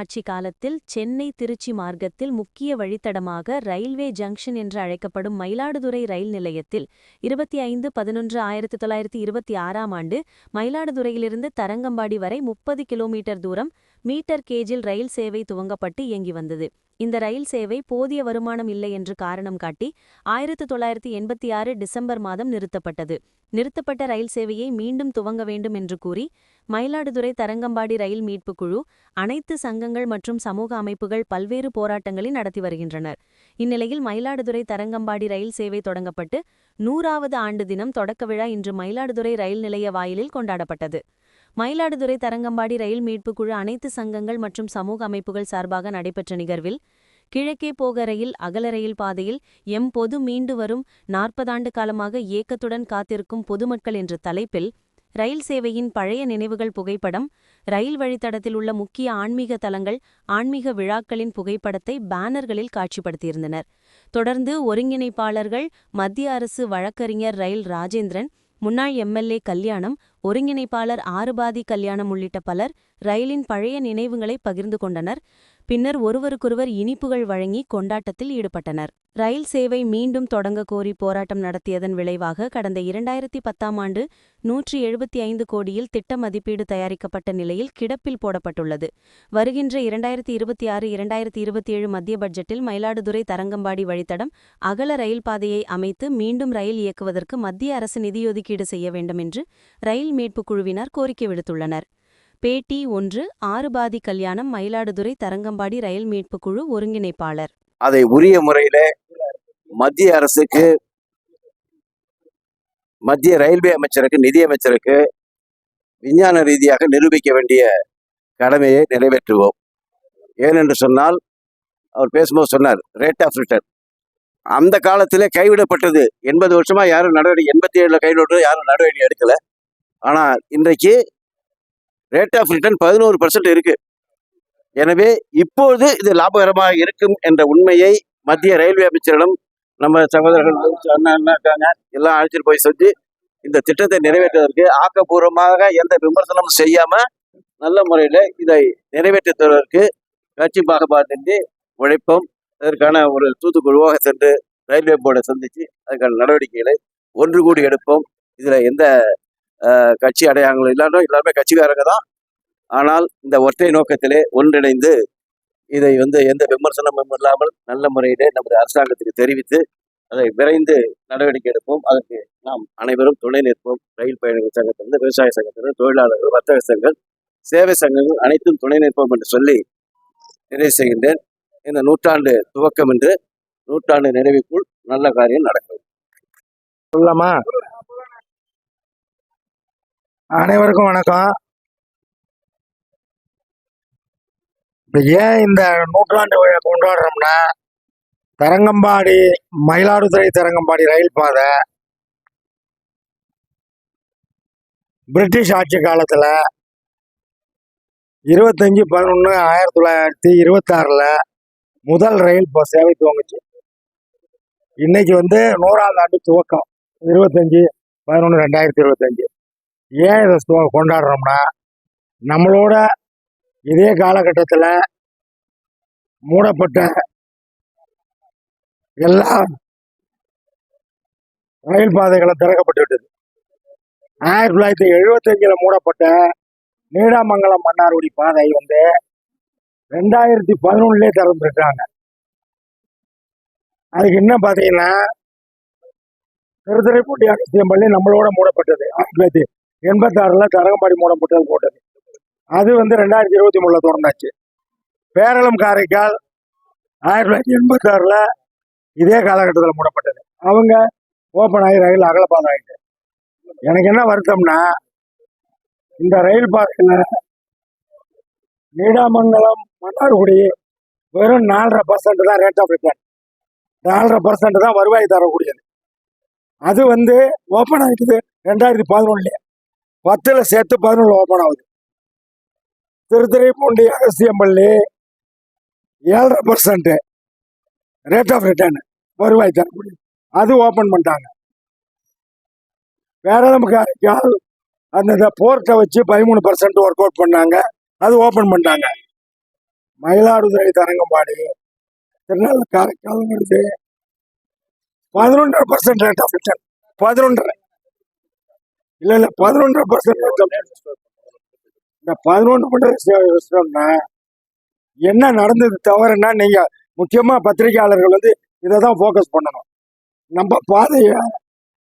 ஆட்சி காலத்தில் சென்னை திருச்சி மார்க்கத்தில் முக்கிய வழித்தடமாக ரயில்வே ஜங்ஷன் என்று அழைக்கப்படும் மயிலாடுதுறை ரயில் நிலையத்தில் இருபத்தி ஐந்து பதினொன்று ஆயிரத்தி தொள்ளாயிரத்தி இருபத்தி ஆறாம் ஆண்டு மயிலாடுதுறையிலிருந்து தரங்கம்பாடி வரை முப்பது கிலோமீட்டர் தூரம் மீட்டர் கேஜில் ரயில் சேவை துவங்கப்பட்டு இயங்கி வந்தது. இந்த ரயில் சேவை போதிய வருமானம் இல்லை என்று காரணம் காட்டி ஆயிரத்து தொள்ளாயிரத்தி எண்பத்தி ஆறு டிசம்பர் மாதம் நிறுத்தப்பட்டது. நிறுத்தப்பட்ட ரயில் சேவையை மீண்டும் துவங்க வேண்டும் என்று கூறி மயிலாடுதுறை தரங்கம்பாடி ரயில் மீட்புக் குழு அனைத்து சங்கங்கள் மற்றும் சமூக அமைப்புகள் பல்வேறு போராட்டங்களை நடத்தி வருகின்றனர். இந்நிலையில் மயிலாடுதுறை தரங்கம்பாடி ரயில் சேவை தொடங்கப்பட்டு நூறாவது ஆண்டு தினம் தொடக்க விழா இன்று மயிலாடுதுறை ரயில் நிலைய வாயிலில் கொண்டாடப்பட்டது. மயிலாடுதுறை தரங்கம்பாடி ரயில் மீட்புக் குழு அனைத்து சங்கங்கள் மற்றும் சமூக அமைப்புகள் சார்பாக நடைபெற்ற நிகழ்வில் கிழக்கே போக ரயில் அகல ரயில் பாதையில் எம் பொது மீண்டு வரும் நாற்பதாண்டு காலமாக ஏக்கத்துடன் காத்திருக்கும் பொதுமக்கள் என்ற தலைப்பில் ரயில் சேவையின் பழைய நினைவுகள் புகைப்படம் ரயில் வழித்தடத்தில் உள்ள முக்கிய ஆன்மீக தலங்கள் ஆன்மீக விழாக்களின் புகைப்படத்தை பேனர்களில் காட்சிப்படுத்தியிருந்தனர். தொடர்ந்து ஒருங்கிணைப்பாளர்கள் மத்திய அரசு வழக்கறிஞர் ரயில் ராஜேந்திரன் முன்னாள் எம்எல்ஏ கல்யாணம் ஒருங்கிணைப்பாளர் ஆறுபாதி கல்யாணம் உள்ளிட்ட பலர் ரயிலின் பழைய நினைவுகளை பகிர்ந்து கொண்டனர். பின்னர் ஒருவருக்கொருவர் இனிப்புகள் வழங்கி கொண்டாட்டத்தில் ஈடுபட்டனர். ரயில் சேவை மீண்டும் தொடங்க கோரி போராட்டம் நடத்தியதன் விளைவாக கடந்த இரண்டாயிரத்தி பத்தாம் ஆண்டு நூற்றி எழுபத்தி ஐந்து கோடியில் திட்ட மதிப்பீடு தயாரிக்கப்பட்ட நிலையில் கிடப்பில் போடப்பட்டுள்ளது. வருகின்ற இரண்டாயிரத்தி இருபத்தி ஆறு இரண்டாயிரத்தி இருபத்தி ஏழு மத்திய பட்ஜெட்டில் மயிலாடுதுறை தரங்கம்பாடி வழித்தடம் அகல ரயில் பாதையை அமைத்து மீண்டும் ரயில் இயக்குவதற்கு மத்திய அரசு நிதியொதுக்கீடு செய்ய வேண்டும் என்று ரயில் மீட்புக் குழுவினர் கோரிக்கை விடுத்துள்ளனர். பேட்டி ஒன்று ஆறுபாதி கல்யாணம் மயிலாடுதுறை தரங்கம்பாடி ரயில் மீட்பு குழு ஒருங்கிணைப்பாளர். அதை உரிய முறையில மத்திய அரசுக்கு மத்திய ரயில்வே அமைச்சருக்கு நிதி அமைச்சருக்கு விஞ்ஞான ரீதியாக நிரூபிக்க வேண்டிய கடமையை நிறைவேற்றுவோம். ஏனென்று சொன்னால் அவர் பேசும்போது சொன்னார் ரேட் ஆஃப் ரிட்டர்ன் அந்த காலத்திலே கைவிடப்பட்டது. எண்பது வருஷமா யாரும் நடவடிக்கை எண்பத்தி ஏழுல கைவிட்டு யாரும் நடவடிக்கை எடுக்கல. ஆனால் இன்றைக்கு ரேட் ஆஃப் ரிட்டர்ன் பதினோரு பர்சன்ட் இருக்கு. எனவே இப்போது இது லாபகரமாக இருக்கும் என்ற உண்மையை மத்திய ரயில்வே அமைச்சரிடம் நம்ம சகோதரர்கள் அண்ணா அண்ணா இருக்காங்க. எல்லாம் அழைச்சிட்டு போய் சொல்லி இந்த திட்டத்தை நிறைவேற்றுவதற்கு ஆக்கப்பூர்வமாக எந்த விமர்சனமும் செய்யாம நல்ல முறையில இதை நிறைவேற்றுவதற்கு கட்சி பாகுபாட்டின்றி உழைப்போம். அதற்கான ஒரு தூத்துக்குழுவாக சென்று ரயில்வே போர்டை சந்திச்சு அதுக்கான நடவடிக்கைகளை ஒன்று கூடி எடுப்போம். இதுல எந்த கட்சி அடையாளங்கள் இல்லாமல் எல்லாருமே கட்சிக்காரங்க தான். ஆனால் இந்த ஒற்றை நோக்கத்திலே ஒன்றிணைந்து இதை வந்து எந்த விமர்சனமும் இல்லாமல் நல்ல முறையிலே நமது அரசாங்கத்துக்கு தெரிவித்து அதை விரைந்து நடவடிக்கை எடுப்போம். அதற்கு நாம் அனைவரும் துணை நிற்போம். ரயில் பயணிகள் சங்கத்திலிருந்து விவசாய சங்கத்திலிருந்து தொழிலாளர்கள் வர்த்தக சங்கங்கள் சேவை சங்கங்கள் அனைத்தும் துணை நிற்போம் என்று சொல்லி நிறைவு செய்கின்றேன். இந்த நூற்றாண்டு துவக்கம் என்று நூற்றாண்டு நிறைவுக்குள் நல்ல காரியம் நடக்கும். சொல்லமா அனைவருக்கும் வணக்கம். இப்போ ஏன் இந்த நூற்றாண்டு விழா கொண்டாடுறோம்னா தரங்கம்பாடி மயிலாடுதுறை தரங்கம்பாடி ரயில் பாதை பிரிட்டிஷ் ஆட்சி காலத்தில் இருபத்தஞ்சி பதினொன்று ஆயிரத்தி தொள்ளாயிரத்தி இருபத்தாறில் முதல் ரயில் ப- சேவை துவங்குச்சு. இன்னைக்கு வந்து நூறாவது ஆண்டு துவக்கம். இருபத்தஞ்சி பதினொன்று ரெண்டாயிரத்தி இருபத்தஞ்சி. ஏன் இதை கொண்டாடுறோம்னா நம்மளோட இதே காலகட்டத்தில் மூடப்பட்ட எல்லா ரயில் பாதைகளும் திறக்கப்பட்டு விட்டது. ஆயிரத்தி தொள்ளாயிரத்தி எழுபத்தஞ்சில் மூடப்பட்ட நீடாமங்கலம் மன்னார்குடி பாதை வந்து ரெண்டாயிரத்தி பதினொன்னுலேயே திறந்துருக்காங்க அதுக்கு இன்னும் பார்த்தீங்கன்னா திருத்துறைப்பூண்டி அகஸ்தியம்பள்ளி நம்மளோட மூடப்பட்டது. ஆயிரத்தி தொள்ளாயிரத்தி எண்பத்தாறுல தரங்கம்பாடி புட்டல் போட்டது. அது வந்து ரெண்டாயிரத்தி இருபத்தி மூணில் திறந்தாச்சு பேரளம் காரைக்கால் ஆயிரத்தி தொள்ளாயிரத்தி எண்பத்தாறில் இதே காலகட்டத்தில் மூடப்பட்டது. அவங்க ஓப்பன் ஆகி ரயில் அகலப்பாதை ஆகிட்டு எனக்கு என்ன வருத்தம்னா இந்த ரயில் பாதையில் நீடாமங்கலம் மன்னார்குடி வெறும் நாலரை பர்சன்ட் தான் ரேட் ஆஃப் ரிட்டர்ன் நாலரை பர்சன்ட் தான் வருவாய் தரக்கூடியது. அது வந்து ஓப்பன் ஆகிட்டது ரெண்டாயிரத்தி பதினொன்னுல பத்தில் சேர்த்து பதினொன்று ஓப்பன் ஆகுது. திருத்துறைப்பூண்டி அகஸ்தியம்பள்ளி ஏழரை பர்சன்ட் ரேட் ஆஃப் ரிட்டர்னு வருவாய் தரக்கூடிய அது ஓப்பன் பண்ணிட்டாங்க. பேரளம் காரைக்கால் அந்த போர்ட்டை வச்சு பதிமூணு பர்சன்ட் ஒர்க் அவுட் பண்ணாங்க. அது ஓப்பன் பண்ணிட்டாங்க. மயிலாடுதுறை தரங்கம்பாடி திருநெல்வேலி காரைக்கால் பதினொன்றரை பர்சன்ட் ரேட் ஆஃப் ரிட்டர்ன் பதினொன்று இல்ல இல்ல பதினொன்றரை பர்சன்ட் இந்த பதினொன்று மட்டும் என்ன நடந்தது தவறுன்னா நீங்க முக்கியமா பத்திரிகையாளர்கள் வந்து இதை தான் ஃபோக்கஸ் பண்ணணும். நம்ம பாதைய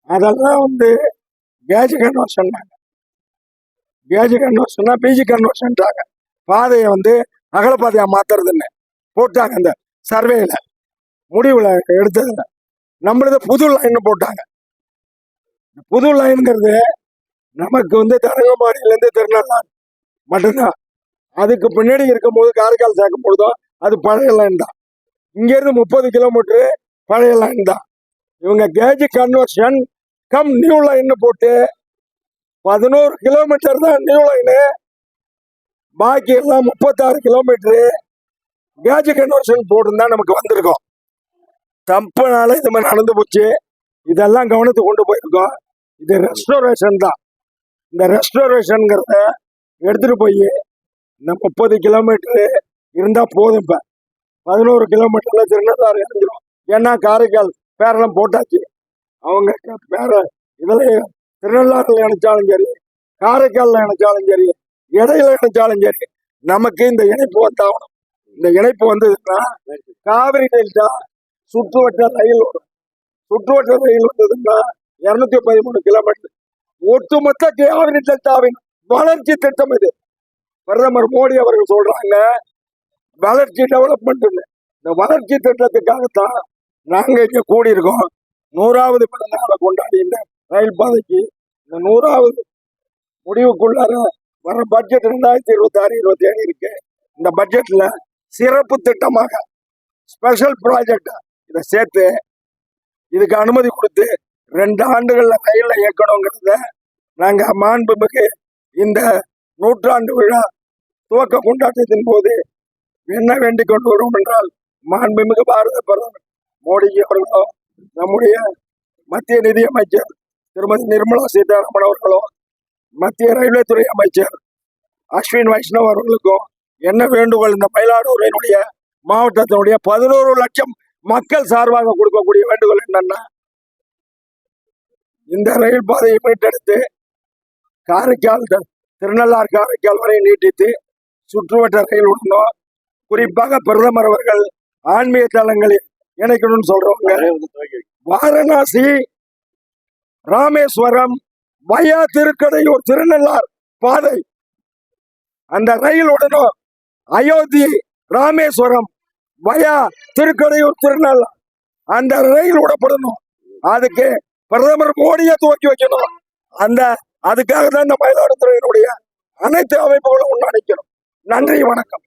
அதெல்லாம் வந்து கேஜ் கன்வர்ஷன் கேஜ் கன்வர்ஷன்னா பிஜி கன்வர்ஷன்ட்டாங்க பாதையை வந்து அகலப்பாதையா மாத்துறதுன்னு போட்டாங்க அந்த சர்வேல முடிவுல எடுத்ததுல. நம்மளது புது லைன் போட்டாங்க. இந்த புது லைன்ங்கிறது நமக்கு வந்து தரங்கம்பாடியிலேருந்து திருநள்ளாறு மட்டும்தான். அதுக்கு பின்னாடி இருக்கும்போது காரைக்கால் சேர்க்கும் பொழுதோ அது பழைய லைன் தான். இங்கேருந்து முப்பது கிலோமீட்டரு பழைய லைன் தான். இவங்க gauge conversion cum new line போட்டு பதினோரு கிலோமீட்டர் தான் நியூ லைனு பாக்கி எல்லாம் முப்பத்தாறு கிலோமீட்டரு கேஜ் கன்வர்ஷன் போட்டுருந்தா நமக்கு வந்திருக்கோம். தப்புனால இது மாதிரி நடந்து போச்சு. இதெல்லாம் கவனத்துக்கு கொண்டு போயிருக்கோம். இது ரெஸ்டோரேஷன் தான். இந்த ரெஸ்டோரேஷனுங்கிறத எடுத்துகிட்டு போய் இந்த முப்பது கிலோமீட்டரு இருந்தால் போதும் இப்போ. பதினோரு கிலோமீட்டரில் திருநள்ளாறு இறங்கிடும் ஏன்னா காரைக்கால் பேரெல்லாம் போட்டாச்சு. அவங்க பேர இதில் திருநள்ளாறுல இணைச்சாலும் சரி காரைக்காலில் இணைச்சாலும் சரி இடையில இணைச்சாலும் சரி நமக்கு இந்த இணைப்பு வந்தாகணும் இந்த இணைப்பு வந்ததுன்னா காவிரி டெல்டா சுற்றுவட்ட ரயில் வரும் சுற்றுவட்ட ரயில் வந்ததுன்னா இரநூத்தி பதிமூணு கிலோமீட்டர் ஒட்டுமொத்த காவிரி டெல்டாவின் வளர்ச்சி திட்டம் இது. பிரதமர் மோடி அவர்கள் சொல்றாங்க வளர்ச்சி டெவலப்மெண்ட் இந்த வளர்ச்சி திட்டத்துக்காகத்தான் நாங்க இங்க கூடியிருக்கோம். நூறாவது பிறந்த நாளை கொண்டாடி இந்த ரயில் பாதைக்கு இந்த நூறாவது முடிவுக்குள்ளார வர பட்ஜெட் ரெண்டாயிரத்தி இருபத்தி ஆறு இருபத்தி ஏழு இருக்கு. இந்த பட்ஜெட்ல சிறப்பு திட்டமாக ஸ்பெஷல் ப்ராஜெக்ட் இதை சேர்த்து இதுக்கு அனுமதி கொடுத்து ரெண்டு ஆண்டுகள்ல ரயில்ல இயக்கணுங்கிறத நாங்க மாண்புமிகு இந்த நூற்றாண்டு விழா துவக்க கொண்டாட்டத்தின் போது என்ன வேண்டிக் கொண்டு வரும் என்றால் மாண்புமிகு பாரத பிரதமர் மோடிஜி அவர்களோ நம்முடைய மத்திய நிதியமைச்சர் திருமதி நிர்மலா சீதாராமன் அவர்களோ மத்திய ரயில்வே துறை அமைச்சர் அஸ்வின் வைஷ்ணவ் அவர்களுக்கும் என்ன வேண்டுகோள் இந்த மயிலாடுதுறையினுடைய மாவட்டத்தினுடைய பதினோரு லட்சம் மக்கள் சார்பாக கொடுக்கக்கூடிய வேண்டுகோள் என்னன்னா இந்த ரயில் பாதையை மீட்டெடுத்து காரைக்கால் திருநள்ளார் திருநள்ளாறு காரைக்கால் வரை நீட்டித்து சுற்றுவட்ட ரயில் விடணும் குறிப்பாக பிரதமர் அவர்கள் ஆன்மீக தலங்களில் இணைக்கணும்னு சொல்றவங்க. வாரணாசி ராமேஸ்வரம் வயா திருக்கடையூர் திருநள்ளார் பாதை. அந்த ரயில் உடனும் அயோத்தி ராமேஸ்வரம் வயா திருக்கடையூர் திருநள்ளார் அந்த ரயில் விடப்படணும் அதுக்கு பிரதமர் மோடியை துவக்கி வைக்கணும். அந்த அதுக்காக தான் இந்த மயிலாடுதுறையினுடைய அனைத்து அமைப்புகளும் ஒன்றிணைக்கணும் நன்றி வணக்கம்.